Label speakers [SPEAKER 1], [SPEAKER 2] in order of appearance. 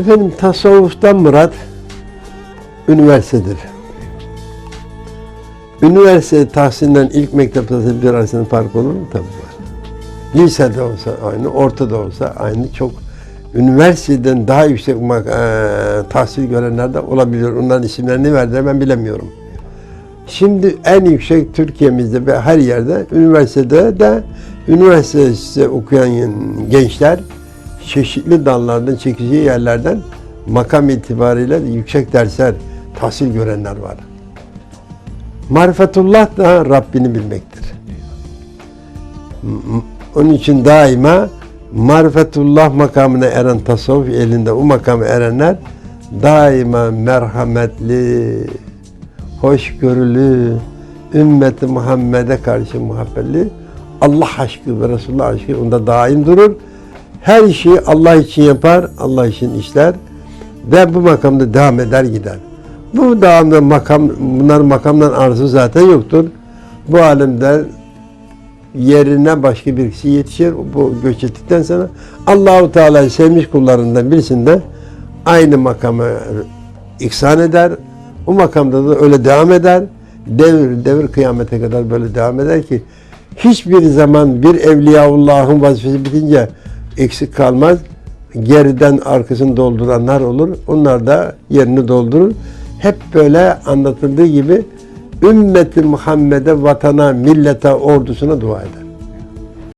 [SPEAKER 1] Efendim tasavvuftan murat üniversitedir. Üniversite tahsilinden ilk mektep tahsili bir arasında fark olur mu? Tabii var. Lisede olsa aynı, ortada olsa aynı çok üniversiteden daha yüksek eee, tahsil görenler de olabiliyor. Onların isimlerini verdi ben bilemiyorum. Şimdi en yüksek Türkiye'mizde ve her yerde üniversitede de üniversitede okuyan gençler çeşitli dallardan çekeceği yerlerden makam itibariyle yüksek dersler tahsil görenler var. Marifetullah da Rabbini bilmektir. Onun için daima marifetullah makamına eren tasavvuf elinde o makama erenler daima merhametli, hoşgörülü, ümmeti Muhammed'e karşı muhabbetli, Allah aşkı ve Resulullah aşkı onda daim durur. Her şeyi Allah için yapar, Allah için işler ve bu makamda devam eder gider. Bu devamda makam, bunların makamdan arzusu zaten yoktur. Bu alemde yerine başka birisi yetişir. Bu göç ettikten sonra Allahu Teala sevmiş kullarından birisinde aynı makamı ihsan eder. O makamda da öyle devam eder. Devir devir kıyamete kadar böyle devam eder ki hiçbir zaman bir evliyaullah'ın vazifesi bitince eksik kalmaz. Geriden arkasını dolduranlar olur. Onlar da yerini doldurur. Hep böyle anlatıldığı gibi ümmeti Muhammed'e, vatana, millete, ordusuna dua eder.